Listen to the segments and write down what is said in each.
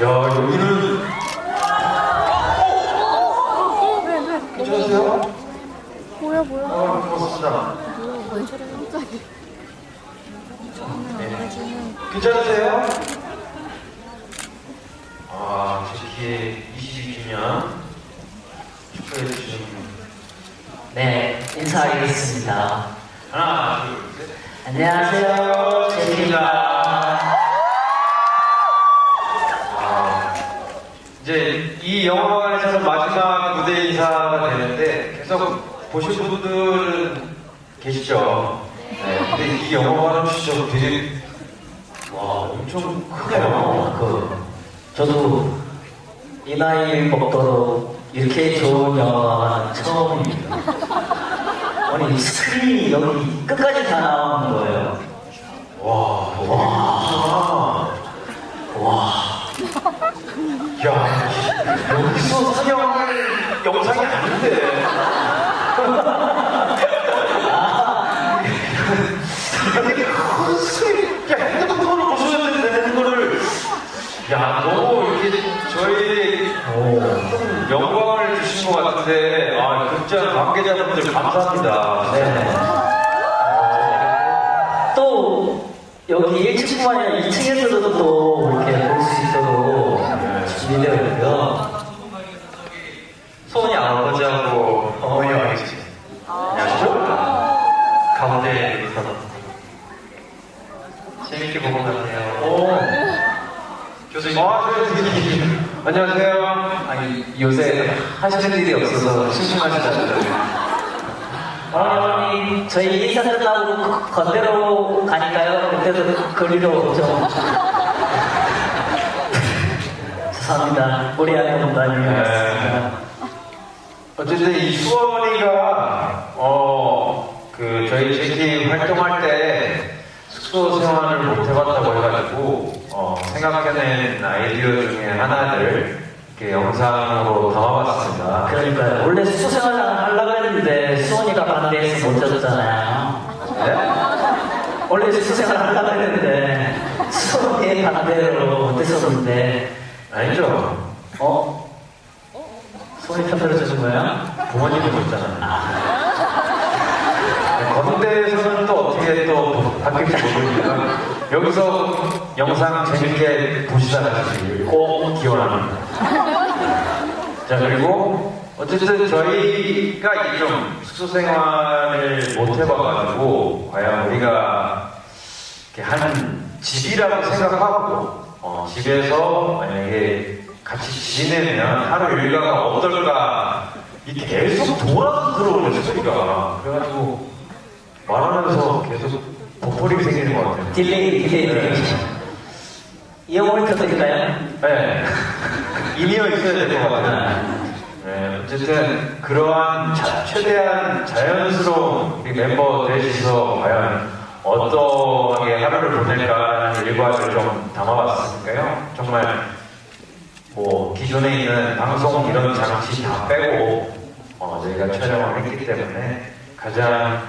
야, 여기는. 괜찮으세요? 뭐야 뭐야 아, 고맙습니다. 왜 저래 갑자기 네. 괜찮으세요? 아, 제키 22주년 축하해 주시는 네, 인사하겠습니다. 하나, 둘, 셋. 안녕하세요, 제키입니다. 이제 이 영화관에서 마지막 무대 인사가 되는데 계속 보신 분들은 계시죠? 네. 근데 이 영화관은 진짜 되게 와 엄청 크네요. 어, 그, 저도 이 나이 먹도록 이렇게 좋은 영화가 처음입니다. 아니, 스크린이 여기 끝까지 다 나오는 거예요. 와, 와, 와. 야, 여기서 상영할 영상이 아닌데. 이게 큰 스크린, 야, 핸드폰으로 보셔야 되는 거를, 야, 너무 이렇게 저희 좀 영광을 주신 것 같은데, 아, 극장 관계자분들 감사합니다. 네. 또, 여기 1층뿐만 아니라 2층에서도 또 이렇게 볼 수 있도록 준비되어 있고요. 소원이 아버지하고 어머니 와 계시. 안녕하시죠? 가운데 있어서 재밌게 보고 가세요. 오. 교수님. 아, 네, 네, 네. 안녕하세요. 아니 요새 하시는 일이 없어서 심심하시다던데 어머니, 저희 인사 끝나고 그 건대로 가니까요. 그때도 거리로 좀. 죄송합니다. 무리하게 공간이 왔습니다. 어쨌든 이 수원이가 어그 저희 제키 활동할 때 숙소 생활을 못 해봤다고 해가지고 어 생각해낸 아이디어 중에 하나를 이렇게 영상으로 담아봤습니다. 그러니까요. 원래 수생활 하려고 했는데 수원이가 반대해서 못 졌잖아요. 네? 원래 수생활 하려고 했는데 수원이 반대로 못 했었는데 아니죠. 어? 수원이 편들어 주는 거예요? 부모님이 있잖아요. 건대에서는 또 어떻게 또 바뀔지 모르니까 여기서 영상 재밌게 보시다가 꼭 기원합니다. 자 그리고 어쨌든 저희가 이좀 숙소 생활을 못 해봐가지고 과연 우리가 이렇게 한 집이라고 생각하고 어, 집에서 만약에 같이 지내면 하루 일과가 어떨까 이게 계속 돌아서 들어오는 소리가 그래가지고 말하면서 계속 버퍼링이 생기는 것 같아요. 딜레이, 딜레이, 딜레이. 이어머니 켜드릴까요? 네. 인이어 있어야 될 것 같아요. 네, 어쨌든 그러한 자- 최대한 자연스러운 멤버 넷이서 과연 어떠하게 하루를 보낼까라는 일과를 좀 담아봤으니까요. 정말 뭐 기존에 있는 방송 이런 장치 다 빼고 어, 저희가 촬영을 했기 때문에 가장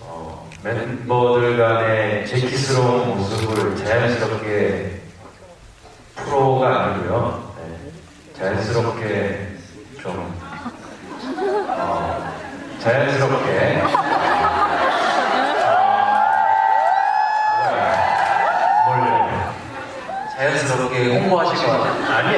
어, 멤버들 간의 제키스러운 모습을 자연스럽게 프로가 아니고요. 네, 자연스럽게 좀 어, 자연스럽게. 어, 뭐야, 자연스럽게 홍보하실 것 같아요. 뭘 아니.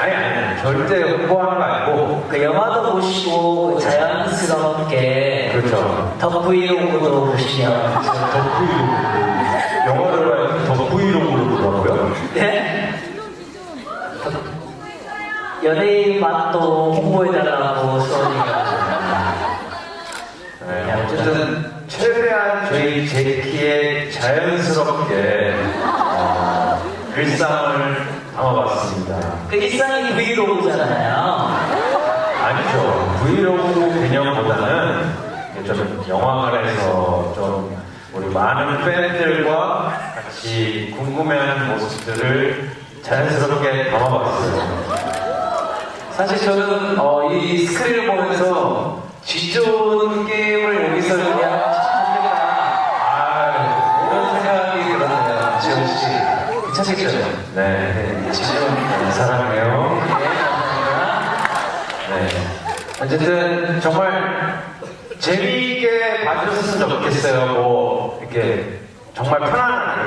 아니 아니 아니. 절대 홍보하는 거 아니고. 그 영화도 보시고 자연스럽게 그렇죠. 더 브이로그도 보시면 더 브이로그 영화를 봐야 더 브이로그로 보더라고요. 네? 연예인 맛도 홍보해달라고 수원이가 네, 어쨌든 최대한 저희 제키의 자연스럽게 어, 일상을 담아봤습니다. 그 일상이 브이로그잖아요 아니죠. 브이로그 개념보다는 좀 영화관에서 좀 우리 많은 팬들과 같이 궁금해하는 모습들을 자연스럽게 담아봤어요. 사실 저는 어, 이 스크린을 보면서 쥐좋은 게임을 여기서 그냥 아, 이런 생각이 들었네요 지현씨 괜찮겠죠? 네, 지금 사랑해요. 네. 어쨌든 정말 재미있게 봐주셨으면 좋겠어요. 뭐 이렇게 정말 편안하게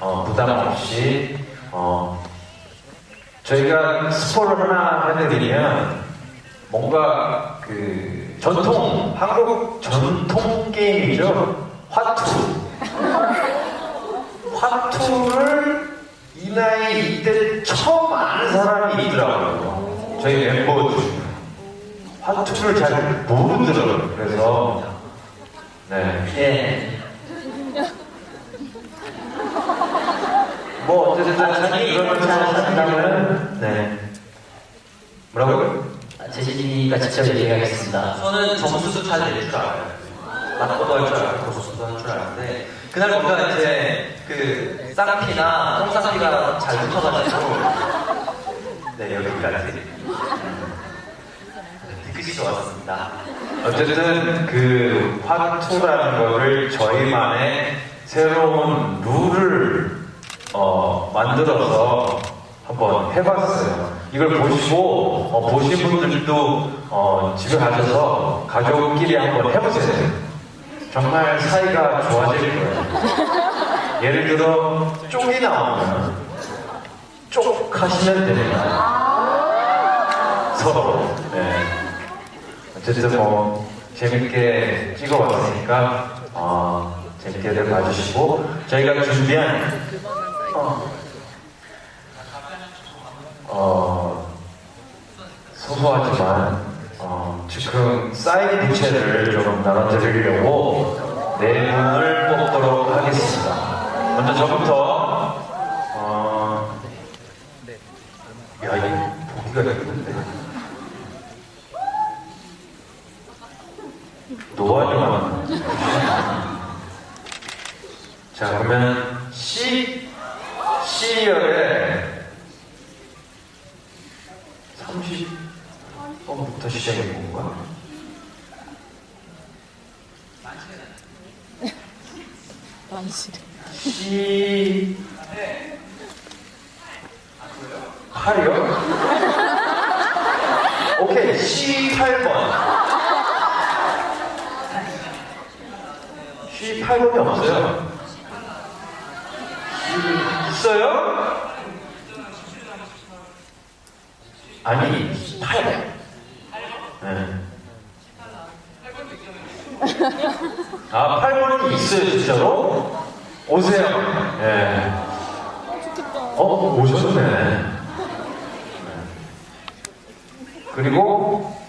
어, 부담 없이 어, 저희가 스포를 하나 해드리면 뭔가 그 전통 한국 전통 게임이죠. 화투. 화투를 이 나이 이때 처음 아는 사람이 있더라고요. 저희 멤버 중에. 화투를 잘 모르더라고요. 그래서, 네. 예. 뭐, 어쨌든, 아, 자기 그러면서 잘하신다고요? 네. 뭐라고요? 아, 제시가 직접 얘기하겠습니다. 저는 점수도 잘낼줄 알아요. 맞고도 할 줄 알고 점수도 할줄 아는데 그날 뭔가 이제 그 쌍피나 똥쌍피가 잘 붙어가지고 네 여기까지 뒤끝이 좋았습니다. 어쨌든 그 화투라는 거를 저희만의 새로운 룰을 어, 만들어서 한번 해봤어요. 이걸 보시고 어, 보신 분들도 어, 집에 가셔서 가족끼리 한번 해보세요. 정말 사이가 좋아질 거예요. 예를 들어 쪽이 나오면 쪽 하시면 됩니다. 서로. 네. 어쨌든 뭐 재밌게 찍어봤으니까 어, 재밌게들 봐주시고 저희가 준비한 어, 어, 소소하지만 어, 즉흥 사인 부채를 좀 나눠드리려고 네 분을 뽑도록 하겠습니다. 먼저 저부터 어, 야 이게 보기가 힘든데 노안이만. 자, 그러면 C, C열에 30번부터 시작인 건가? 만실해. C, 8이요? 오케이, C 8번. C 8번이 없어요. 있어요? 아니, 8번. 네. 아, 8번은 있어요, 진짜로? 오세요. 예. 어, 오셨네. 네. 그리고,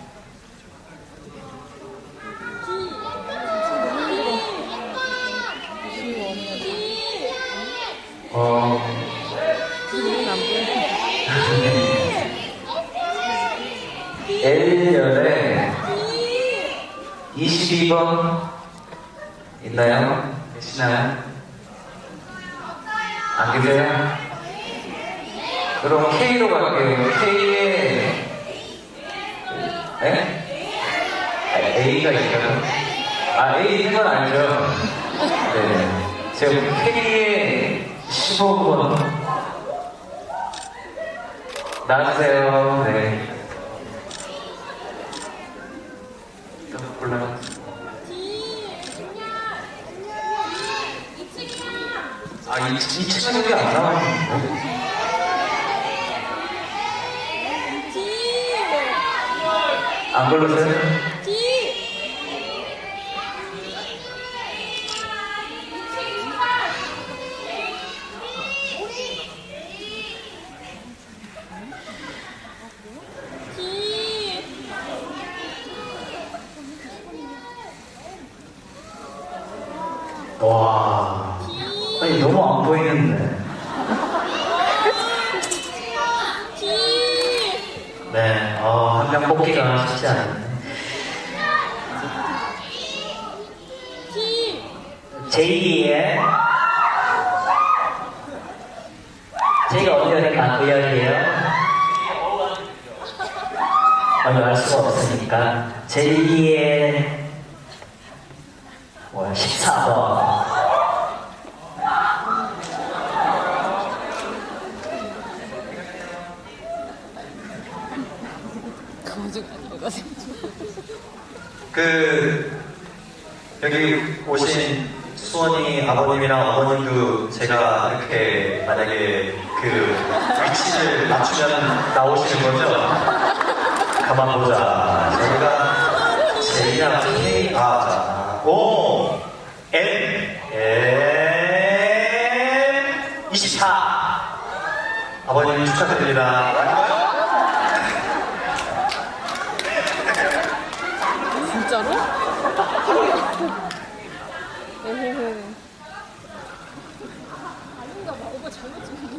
어, L열에 22번 있나요? 계시나요? 안 계세요? 그럼 K로 갈게요. K에 네? 아, A가 있어요? 아, A 있는 건 아니죠? 네. 제가 K에 15번 나와주세요. 네. 또 골라요. 아, 이, 이 친구들이 안 나와요. 안 걸렸어요? 와. 아니, 너무 안 보이는데. 네, 어, 한명 뽑기가 쉽지 않네. 제2의 제가 어디 열인가 그 열이에요? 먼저 알 수가 없으니까 제2의 뭐야 14번 그 여기 오신 수원이 아버님이랑 어머님도 제가 이렇게 만약에 그 위치를 맞추면 나오시는 거죠? 가만 보자. 저희가 제이랑 K 아, 자, 오, N, N, 24. 아버님 축하드립니다. 아닌가요? 진짜로? 에헤헤. 아닌가 봐. 오빠 잘못 찍는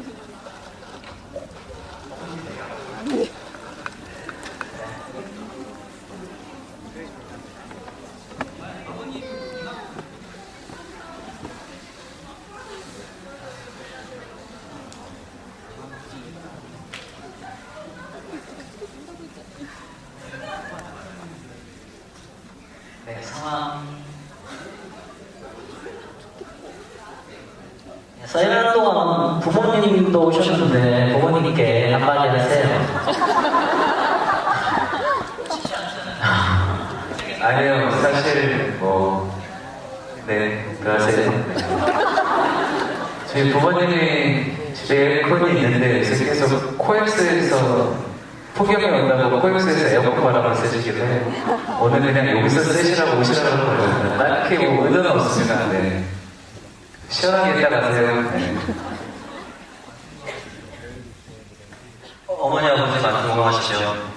네, 상황. 네, 사이렌 동안 부모님도 오셨는데 부모님께 한마디 하세요. 아니요, 사실 뭐, 네, 그러세요. 네. 저희 부모님이 집에 에어컨이 있는데 계속 코엑스에서 폭염이 온다고 코엑스에서 에어컨 바람을 쐬주기도 해요. 오늘 그냥 여기서 쐬시라고 오시라고 그러거든요. 딱히 뭐 의도는 없습니다. 네. 시원하게 있다 가세요. 네. 어머니 아버지만 건강하시죠.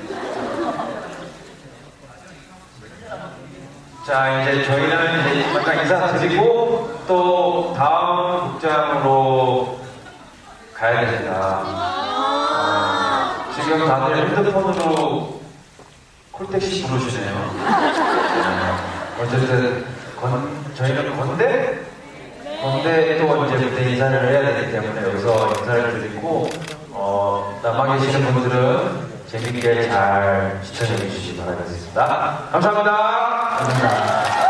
자, 이제 저희는 이제 잠깐 인사드리고 또 다음 극장으로 가야 됩니다. 어, 지금 다들 핸드폰으로 콜택시 부르시네요. 네. 어쨌든 건, 저희는 건대? 건대 또 이제 그때 인사를 해야 되기 때문에 여기서 인사를 드리고 어, 남아 계시는 분들은 재밌게 잘 시청해 주시기 바라겠습니다. 감사합니다. 감사합니다.